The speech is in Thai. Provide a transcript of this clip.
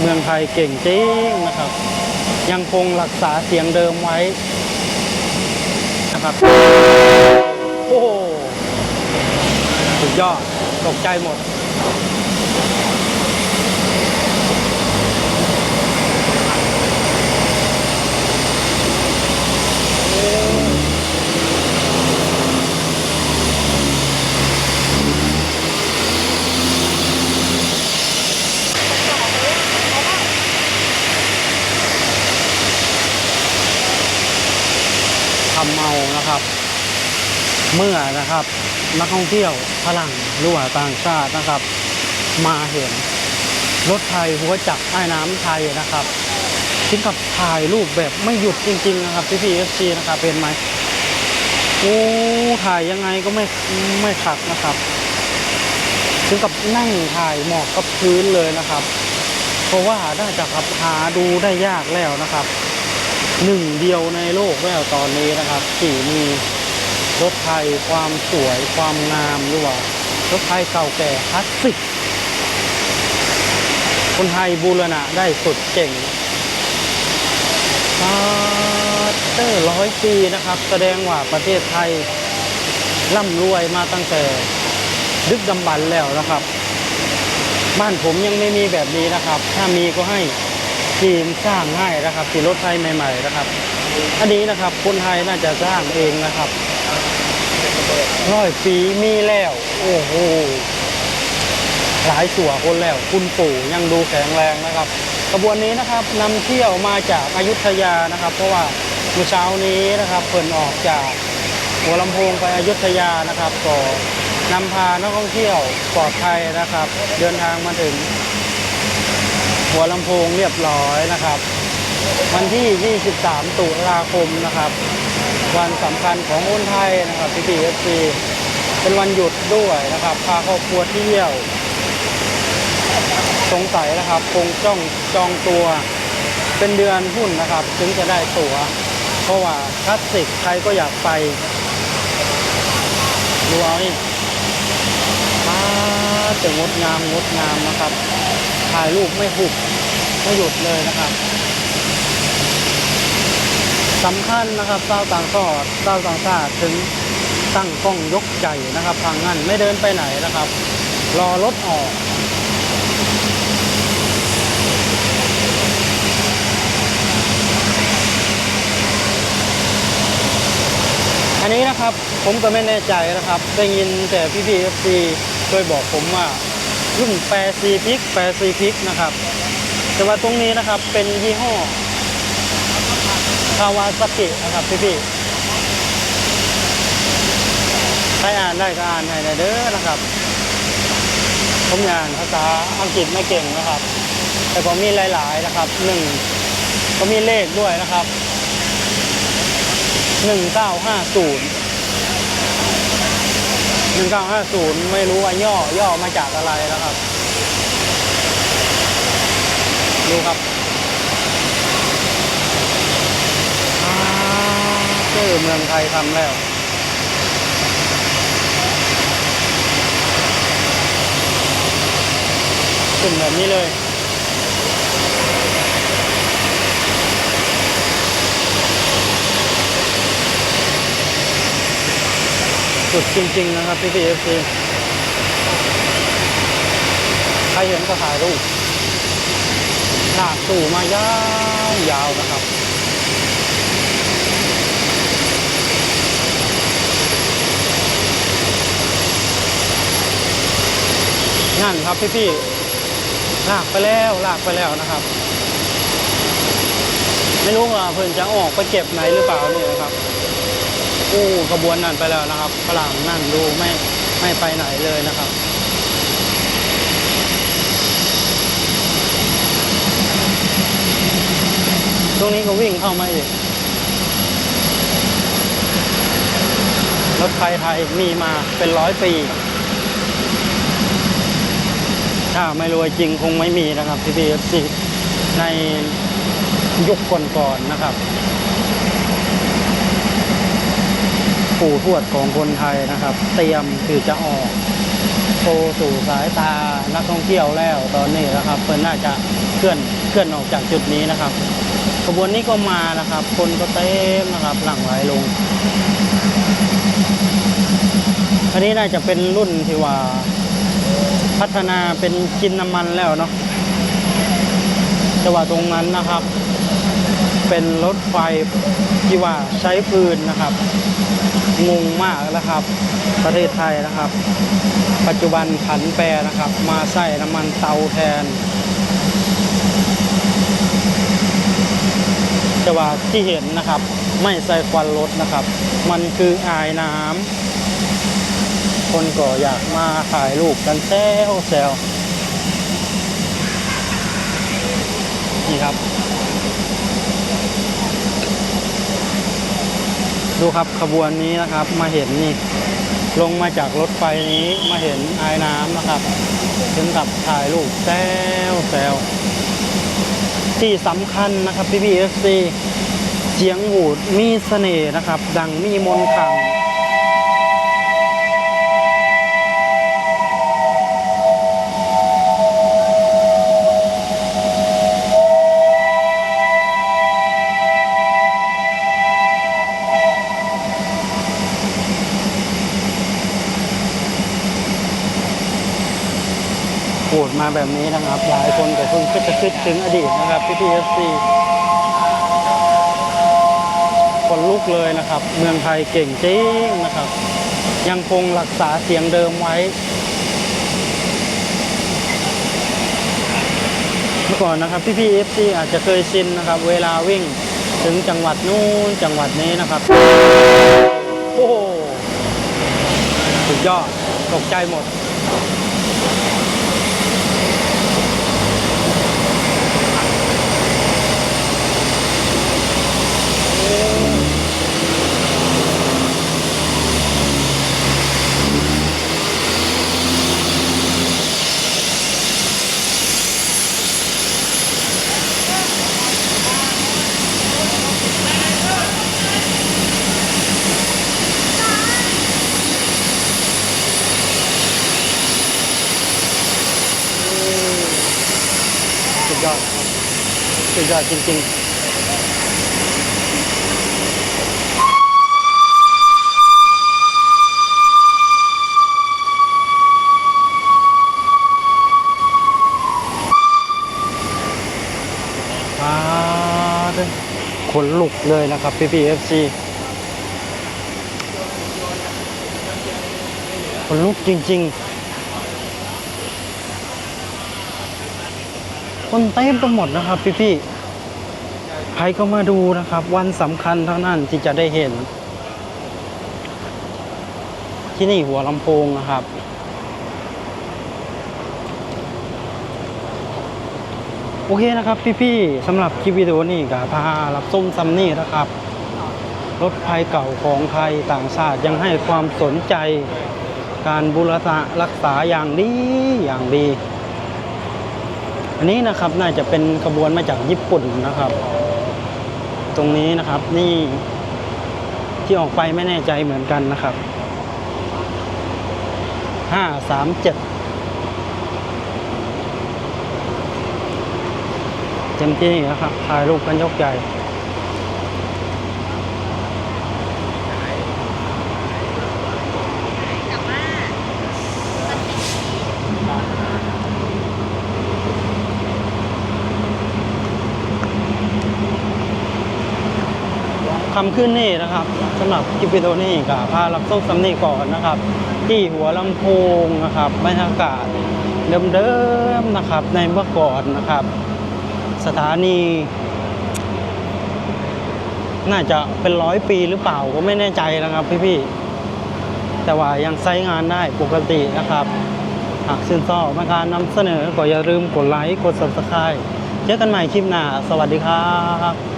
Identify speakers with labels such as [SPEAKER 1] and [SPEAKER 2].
[SPEAKER 1] เมืองไทยเก่งจริงนะครับ ยังคงรักษาเสียงเดิมไว้นะครับ โอ้โหสุดยอดตกใจหมด ทำเอานะครับ เมื่อนะครับนักท่องเที่ยวฝรั่งหรือว่าต่างชาตินะครับ มาเห็นรถไทยหัวจักรใต้น้ำไทยนะครับถึงกับถ่ายรูปแบบไม่หยุดจริง ๆ นะครับพี่พีเอฟซีนะครับเป็นไหมโอ้ถ่ายยังไงก็ไม่ไม่ขัดนะครับถึงกับนั่งถ่ายหมอกกับพื้นเลยนะครับ เพราะว่าน่าจะขับหาดูได้ยากแล้วนะครับหนึ่งเดียวในโลกแล้วตอนนี้นะครับที่มี รถไทยความสวยความงามหรือว่ารถไทยเก่าแก่คลาสสิก คนไทยบูรณะได้สุดเก่งปาเตอร์ร้อยปีนะครับ แสดงว่าประเทศไทยร่ำรวยมาตั้งแต่ดึกดำบรรพ์แล้วนะครับ บ้านผมยังไม่มีแบบนี้นะครับ ถ้ามีก็ให้ทีมสร้างให้นะครับที่รถไทยใหม่ ๆ นะครับ อันนี้นะครับคนไทยน่าจะสร้างเองนะครับ ร้อยปีมีแล้ว โอ้โหหลายสัวคนแล้ว คุณปู่ยังดูแข็งแรงนะครับขบวนนี้นะครับนำเที่ยวมาจากอายุทยานะครับ เพราะว่าเมื่อเช้านี้นะครับเพิ่นออกจากหัวลำโพงไปอยุธยานะครับก็นำพานักท่องเที่ยวปลอดภัยนะครับ เดินทางมาถึง หัวลำโพงเรียบร้อยนะครับ วันที่ 23 ตุลาคมนะครับ วันสำคัญของคนไทยนะครับพีพีเอฟซีเป็นวันหยุดด้วยนะครับพาครอบครัวเที่ยว สงสัยนะครับคงจ้องจองตัวเป็นเดือนหุ้นนะครับ ถึงจะได้ตั๋ว เพราะว่าคลาสสิกใครก็อยากไปดูเอานี่มาแต่งดงามงดงามนะครับ ถ่ายรูปไม่หุบไม่หยุดเลยนะครับ สำคัญนะครับเศร้าต่างชาติเศร้าต่างชาติถึงตั้งกล้องยกใจนะครับทางนั้นไม่เดินไปไหนนะครับ รอรถออกอันนี้นะครับผมก็ไม่แน่ใจนะครับ ได้ยินแต่พี่พีเอฟซีเคยบอกผมว่ารุ่นแปรซีพิกแปรซีพิกนะครับ แต่ว่าตรงนี้นะครับเป็นยี่ห้อ คาวาซากินะครับพี่พี่ใครอ่านได้ก็อ่านให้หน่อยเด้อนะครับ ผมอ่านภาษาอังกฤษไม่เก่งนะครับ แต่ผมมีหลาย ๆ นะครับหนึ่งก็มีเลขด้วยนะครับหนึ่งเก้าห้าศูนย์หนึ่งเก้าห้าศูนย์ไม่รู้ว่าย่อย่อมาจากอะไรนะครับ ดูครับอ่าเจ อเมืองไทยทำแล้ว ขึ้นแบบนี้เลยสุดจริง ๆ นะครับพี่พีเอฟซีใครเห็นก็ถ่ายรูปลากตู่มายาวยาวๆนะครับ นั่นครับพี่พี่ๆลากไปแล้วลากไปแล้วนะครับ ไม่รู้ว่าเพิ่อนจะออกไปเก็บไหนหรือเปล่านี่นะครับโอ้ขบวนนั่นไปแล้วนะครับฝรั่งนั่งดูไม่ไม่ไปไหนเลยนะครับตรงนี้ก็วิ่งเข้ามาอีกรถไฟไทยมีมาเป็นร้อยปี ถ้าไม่รวยจริงคงไม่มีนะครับที่ BFC ในยุคก่อนๆนะครับ ปู่ทวดของคนไทยนะครับ เตรียมที่จะออกโผล่สู่สายตานักท่องเที่ยวแล้วตอนนี้นะครับ เพิ่นน่าจะเคลื่อนเคลื่อนออกจากจุดนี้นะครับขบวนนี้ก็มานะครับ คนก็เต็มนะครับหลั่งไหลลง อันนี้น่าจะเป็นรุ่นที่ว่า พัฒนาเป็นกินน้ำมันแล้วเนาะแต่ว่าตรงนั้นนะครับ เป็นรถไฟที่ว่าใช้ฟืนนะครับงงมากนะครับ ประเทศไทยนะครับ ปัจจุบันผันแปรนะครับ มาใส่น้ำมันเตาแทนแต่ว่าที่เห็นนะครับ ไม่ใส่ควันรถนะครับ มันคืออายน้ำ คนก็อยากมาถ่ายรูปกันแซวแซวนี่ครับ ดูครับขบวนนี้นะครับมาเห็นนี่ลงมาจากรถไฟนี้มาเห็นไอายน้ำนะครับถึงกับถ่ายรูปแซวแซวที่สำคัญนะครับพี่พีเอฟซีเสียงหูดมีเสน่ห์นะครับ ดังมีมนต์ขัง มาแบบนี้นะครับ หลายคนก็เพิ่งก็จะคิดถึงอดีตนะครับพี่พีเอฟซีคนลุกเลยนะครับ เมืองไทยเก่งจริงนะครับ ยังคงรักษาเสียงเดิมไว้เมื่อก่อนนะครับพี่พีเอฟซีอาจจะเคยชินนะครับ เวลาวิ่งถึงจังหวัดนู้นจังหวัดนี้นะครับ โอ้โหสุดยอดตกใจหมด สุดยอดจริงๆอ่าเด้อขนลุกเลยนะครับพี่พีเอฟซีขนลุกจริง ๆ คนเต็มไปหมดนะครับพี่พี่ๆใครก็มาดูนะครับ วันสำคัญเท่านั้นที่จะได้เห็น ที่นี่หัวลำโพงนะครับโอเคนะครับพี่ๆสำหรับคลิปวิดีโอนี้ก็พารับส้มซัมนี่นะครับ รถไฟเก่าของไทยต่างชาติยังให้ความสนใจ การบูรณะรักษาอย่างดีอย่างดี อันนี้นะครับน่าจะเป็นขบวนมาจากญี่ปุ่นนะครับ ตรงนี้นะครับนี่ที่ออกไปไม่แน่ใจเหมือนกันนะครับห้าสามเจ็ดเต็มที่นะครับถ่ายรูปกันยกใหญ่
[SPEAKER 2] แต่ว่ามันติด
[SPEAKER 1] คำขึ้นนี่นะครับสำหรับคลิปวิดีโอนี้กับพารับส้มสำนีก่อนนะครับ ที่หัวลำโพงนะครับบรรยากาศเดิมๆนะครับ ในเมื่อก่อนนะครับ สถานี น่าจะเป็นร้อยปีหรือเปล่าก็ไม่แน่ใจนะครับพี่ๆแต่ว่ายังใช้งานได้ปกตินะครับหากชื่นชอบในการนำเสนอก็อย่าลืมกดไลค์กด subscribe เจอกันใหม่คลิปหน้า สวัสดีครับ